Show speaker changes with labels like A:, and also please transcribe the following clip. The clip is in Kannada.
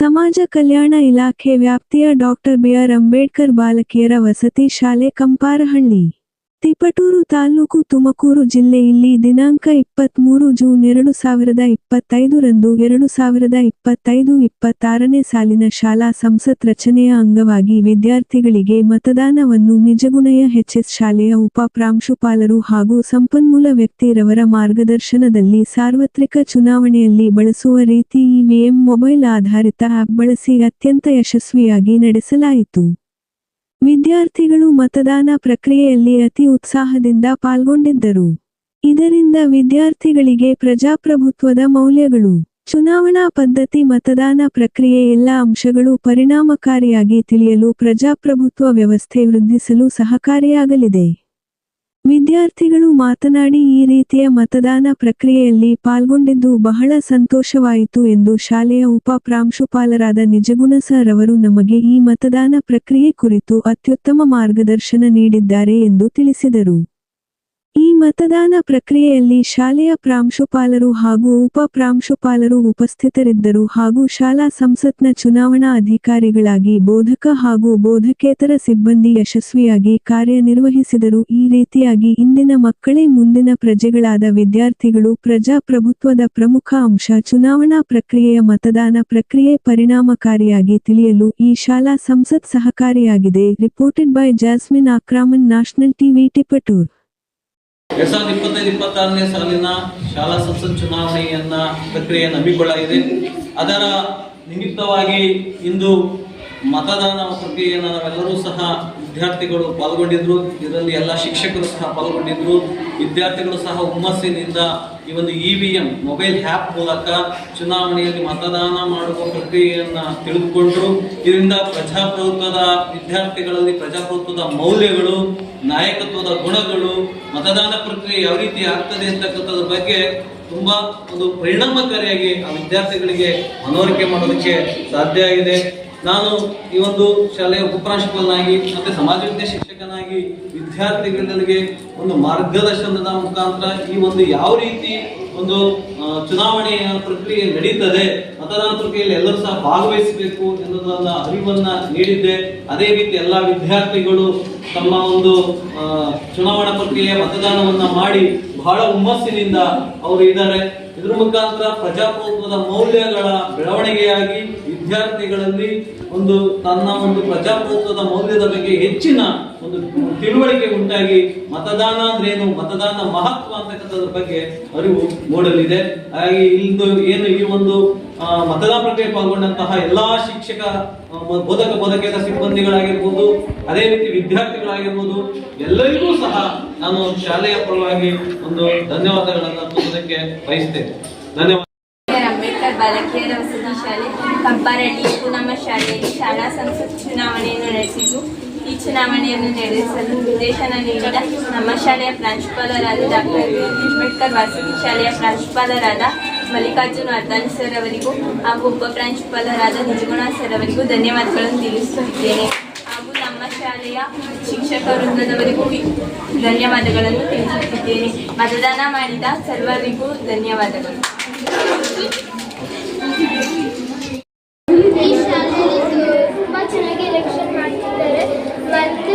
A: ಸಮಾಜ ಕಲ್ಯಾಣ ಇಲಾಖೆ ವ್ಯಾಪ್ತಿಯ ಡಾಕ್ಟರ್ ಬಿಆರ್ ಅಂಬೇಡ್ಕರ್ ಬಾಲಕಿಯರ ವಸತಿ ಶಾಲೆ ಕಂಪಾರಹಳ್ಳಿ. ತಿಪಟೂರು ತಾಲೂಕು ತುಮಕೂರು ಜಿಲ್ಲೆಯಲ್ಲಿ ದಿನಾಂಕ ಇಪ್ಪತ್ಮೂರು ಜೂನ್ ಎರಡು ಸಾವಿರದ ಇಪ್ಪತ್ತೈದರಂದು ಎರಡು ಸಾವಿರದ ಇಪ್ಪತ್ತೈದು ಇಪ್ಪತ್ತಾರನೇ ಸಾಲಿನ ಶಾಲಾ ಸಂಸತ್ ರಚನೆಯ ಅಂಗವಾಗಿ ವಿದ್ಯಾರ್ಥಿಗಳಿಗೆ ಮತದಾನವನ್ನು ನಿಜಗುಣಯ ಹೆಚ್ಎಸ್ ಶಾಲೆಯ ಉಪ ಪ್ರಾಂಶುಪಾಲರು ಹಾಗೂ ಸಂಪನ್ಮೂಲ ವ್ಯಕ್ತಿರವರ ಮಾರ್ಗದರ್ಶನದಲ್ಲಿ ಸಾರ್ವತ್ರಿಕ ಚುನಾವಣೆಯಲ್ಲಿ ಬಳಸುವ ರೀತಿ ಇವಿಎಂ ಮೊಬೈಲ್ ಆಧಾರಿತ ಆಪ್ ಬಳಸಿ ಅತ್ಯಂತ ಯಶಸ್ವಿಯಾಗಿ ನಡೆಸಲಾಯಿತು. ವಿದ್ಯಾರ್ಥಿಗಳು ಮತದಾನ ಪ್ರಕ್ರಿಯೆಯಲ್ಲಿ ಅತಿ ಉತ್ಸಾಹದಿಂದ ಪಾಲ್ಗೊಂಡಿದ್ದರು. ಇದರಿಂದ ವಿದ್ಯಾರ್ಥಿಗಳಿಗೆ ಪ್ರಜಾಪ್ರಭುತ್ವದ ಮೌಲ್ಯಗಳು, ಚುನಾವಣಾ ಪದ್ಧತಿ, ಮತದಾನ ಪ್ರಕ್ರಿಯೆ, ಎಲ್ಲ ಅಂಶಗಳು ಪರಿಣಾಮಕಾರಿಯಾಗಿ ತಿಳಿಯಲು ಪ್ರಜಾಪ್ರಭುತ್ವ ವ್ಯವಸ್ಥೆ ವೃದ್ಧಿಸಲು ಸಹಕಾರಿಯಾಗಲಿದೆ. ವಿದ್ಯಾರ್ಥಿಗಳು ಮಾತನಾಡಿ, ಈ ರೀತಿಯ ಮತದಾನ ಪ್ರಕ್ರಿಯೆಯಲ್ಲಿ ಪಾಲ್ಗೊಂಡಿದ್ದು ಬಹಳ ಸಂತೋಷವಾಯಿತು ಎಂದು ಶಾಲೆಯ ಉಪ ಪ್ರಾಂಶುಪಾಲರಾದ ನಿಜಗುಣ ಸರ್ ಅವರು ನಮಗೆ ಈ ಮತದಾನ ಪ್ರಕ್ರಿಯೆ ಕುರಿತು ಅತ್ಯುತ್ತಮ ಮಾರ್ಗದರ್ಶನ ನೀಡಿದ್ದಾರೆ ಎಂದು ತಿಳಿಸಿದರು. ಈ ಮತದಾನ ಪ್ರಕ್ರಿಯೆಯಲ್ಲಿ ಶಾಲೆಯ ಪ್ರಾಂಶುಪಾಲರು ಹಾಗೂ ಉಪ ಪ್ರಾಂಶುಪಾಲರು ಉಪಸ್ಥಿತರಿದ್ದರು ಹಾಗೂ ಶಾಲಾ ಸಂಸತ್ನ ಚುನಾವಣಾ ಅಧಿಕಾರಿಗಳಾಗಿ ಬೋಧಕ ಹಾಗೂ ಬೋಧಕೇತರ ಸಿಬ್ಬಂದಿ ಯಶಸ್ವಿಯಾಗಿ ಕಾರ್ಯನಿರ್ವಹಿಸಿದರು. ಈ ರೀತಿಯಾಗಿ ಇಂದಿನ ಮಕ್ಕಳೇ ಮುಂದಿನ ಪ್ರಜೆಗಳಾದ ವಿದ್ಯಾರ್ಥಿಗಳು ಪ್ರಜಾಪ್ರಭುತ್ವದ ಪ್ರಮುಖ ಅಂಶ ಚುನಾವಣಾ ಪ್ರಕ್ರಿಯೆಯ ಮತದಾನ ಪ್ರಕ್ರಿಯೆ ಪರಿಣಾಮಕಾರಿಯಾಗಿ ತಿಳಿಯಲು ಈ ಶಾಲಾ ಸಂಸತ್ ಸಹಕಾರಿಯಾಗಿದೆ. ರಿಪೋರ್ಟೆಡ್ ಬೈ ಜಾಸ್ಮಿನ್ ಆಕ್ರಾಮನ್ ನ್ಯಾಷನಲ್ ಟಿವಿ ಟಿಪಟೂರ್
B: ಎರಡ್ ಸಾವಿರದ ಇಪ್ಪತ್ತೈದು, ಇಪ್ಪತ್ತಾರನೇ ಸಾಲಿನ ಶಾಲಾ ಸಂಸತ್ ಚುನಾವಣೆಯನ್ನ ಪ್ರಕ್ರಿಯೆಯನ್ನು ಹಮ್ಮಿಕೊಳ್ಳಲಾಗಿದೆ ಅದರ ನಿಮಿತ್ತವಾಗಿ ಇಂದು ಮತದಾನ ಪ್ರಕ್ರಿಯೆಯನ್ನು ನಾವೆಲ್ಲರೂ ಸಹ ವಿದ್ಯಾರ್ಥಿಗಳು ಪಾಲ್ಗೊಂಡಿದ್ರು. ಇದರಲ್ಲಿ ಎಲ್ಲ ಶಿಕ್ಷಕರು ಸಹ ಪಾಲ್ಗೊಂಡಿದ್ರು. ವಿದ್ಯಾರ್ಥಿಗಳು ಸಹ ಹುಮ್ಮಸ್ಸಿನಿಂದ ಈ ಒಂದು E V M mobile app ಮೂಲಕ ಚುನಾವಣೆಯಲ್ಲಿ ಮತದಾನ ಮಾಡುವ ಪ್ರಕ್ರಿಯೆಯನ್ನು ತಿಳಿದುಕೊಂಡರು. ಇದರಿಂದ ಪ್ರಜಾಪ್ರಭುತ್ವದ ವಿದ್ಯಾರ್ಥಿಗಳಲ್ಲಿ ಪ್ರಜಾಪ್ರಭುತ್ವದ ಮೌಲ್ಯಗಳು, ನಾಯಕತ್ವದ ಗುಣಗಳು, ಮತದಾನ ಪ್ರಕ್ರಿಯೆ ಯಾವ ರೀತಿ ಆಗ್ತದೆ ಅಂತಕ್ಕಂಥದ್ರ ಬಗ್ಗೆ ತುಂಬ ಒಂದು ಪರಿಣಾಮಕಾರಿಯಾಗಿ ಆ ವಿದ್ಯಾರ್ಥಿಗಳಿಗೆ ಮನವರಿಕೆ ಮಾಡೋದಕ್ಕೆ ಸಾಧ್ಯ ಆಗಿದೆ. ನಾನು ಈ ಒಂದು ಶಾಲೆಯ ಉಪಪ್ರಾಂಶುಪಾಲನಾಗಿ ಮತ್ತು ಸಮಾಜ ವಿದ್ಯೆ ಶಿಕ್ಷಕನಾಗಿ ವಿದ್ಯಾರ್ಥಿಗಳಿಗೆ ಒಂದು ಮಾರ್ಗದರ್ಶನದ ಮುಖಾಂತರ ಈ ಒಂದು ಯಾವ ರೀತಿ ಒಂದು ಚುನಾವಣೆಯ ಪ್ರಕ್ರಿಯೆ ನಡೀತದೆ, ಮತದಾನ ಪ್ರಕ್ರಿಯೆಯಲ್ಲಿ ಎಲ್ಲರೂ ಸಹ ಭಾಗವಹಿಸಬೇಕು ಎನ್ನುವುದನ್ನ ಅರಿವನ್ನ ನೀಡಿದ್ದೆ. ಅದೇ ರೀತಿ ಎಲ್ಲ ವಿದ್ಯಾರ್ಥಿಗಳು ತಮ್ಮ ಒಂದು ಚುನಾವಣಾ ಪ್ರಕ್ರಿಯೆ ಮತದಾನವನ್ನ ಮಾಡಿ ಬಹಳ ಹುಮ್ಮಸ್ಸಿನಿಂದ ಅವರು ಇದ್ದಾರೆ. ಇದ್ರ ಮುಖಾಂತರ ಪ್ರಜಾಪ್ರಭುತ್ವದ ಮೌಲ್ಯಗಳ ಬೆಳವಣಿಗೆಯಾಗಿ ವಿದ್ಯಾರ್ಥಿಗಳಲ್ಲಿ ಒಂದು ತನ್ನ ಒಂದು ಪ್ರಜಾಪ್ರಭುತ್ವದ ಮೌಲ್ಯದ ಬಗ್ಗೆ ಹೆಚ್ಚಿನ ಒಂದು ತಿಳುವಳಿಕೆ ಉಂಟಾಗಿ ಮತದಾನ ಅಂದ್ರೇನು ಮತದಾನ ಮಹತ್ವ ಅಂತಕ್ಕಂಥದ್ರ ಬಗ್ಗೆ ಅರಿವು ಮೂಡಲಿದೆ. ಹಾಗೆ ಇಂದು ಏನು ಈ ಒಂದು ಮತದಾನ ಪ್ರಕ್ರಿಯೆ ಪಾಲ್ಗೊಂಡಂತಹ ಎಲ್ಲಾ ಶಿಕ್ಷಕ ಬೋಧಕ, ಬೋಧಕೇತರ ಸಿಬ್ಬಂದಿಗಳಾಗಿರ್ಬೋದು, ಅದೇ ರೀತಿ ವಿದ್ಯಾರ್ಥಿಗಳಾಗಿರ್ಬೋದು, ಎಲ್ಲರಿಗೂ ಸಹ ನಾನು ಶಾಲೆಯ ಪರವಾಗಿ ಒಂದು ಧನ್ಯವಾದಗಳನ್ನು ಅರ್ಪಿಸೋದಕ್ಕೆ ಬಯಸ್ತೇನೆ. ಧನ್ಯವಾದ
C: ಅಂಬೇಡ್ಕರ್ ಬಾಲಕಿಯರ ವಸತಿ ಶಾಲೆ ಇದು ನಮ್ಮ ಶಾಲೆಯಲ್ಲಿ ಶಾಲಾ ಸಂಸತ್ ಚುನಾವಣೆಯನ್ನು ನಡೆಸಿದ್ದು. ಈ ಚುನಾವಣೆಯನ್ನು ನಡೆಸಲು ನಿರ್ದೇಶನ ನೀಡಿದ ನಮ್ಮ ಶಾಲೆಯ ಪ್ರಾಂಶುಪಾಲರಾದ ಡಾಕ್ಟರ್ ಅಂಬೇಡ್ಕರ್, ವಸತಿ ಶಾಲೆಯ ಪ್ರಾಂಶುಪಾಲರಾದ ಮಲ್ಲಿಕಾರ್ಜುನ್ ಅರ್ಧಾನ್ ಸರ್ ಅವರಿಗೂ ಹಾಗೂ ಉಪ ಪ್ರಾಂಶುಪಾಲರಾದ ನಿಜಗುಣ ಸರ್ ಅವರಿಗೂ ಧನ್ಯವಾದಗಳನ್ನು ತಿಳಿಸುತ್ತಿದ್ದೇನೆ. ಶಾಲೆಯ ಶಿಕ್ಷಕ ವೃಂದದವರಿಗೂ ಧನ್ಯವಾದಗಳನ್ನು ತಿಳಿಸುತ್ತಿದ್ದೇನೆ. ಮತದಾನ ಮಾಡಿದ ಸರ್ವರಿಗೂ ಧನ್ಯವಾದಗಳು. ಈ ಶಾಲೆಯಲ್ಲಿ ತುಂಬಾ ಚೆನ್ನಾಗಿ ಎಲೆಕ್ಷನ್ ಮಾಡ್ತಿದ್ದಾರೆ. ಮತ್ತೆ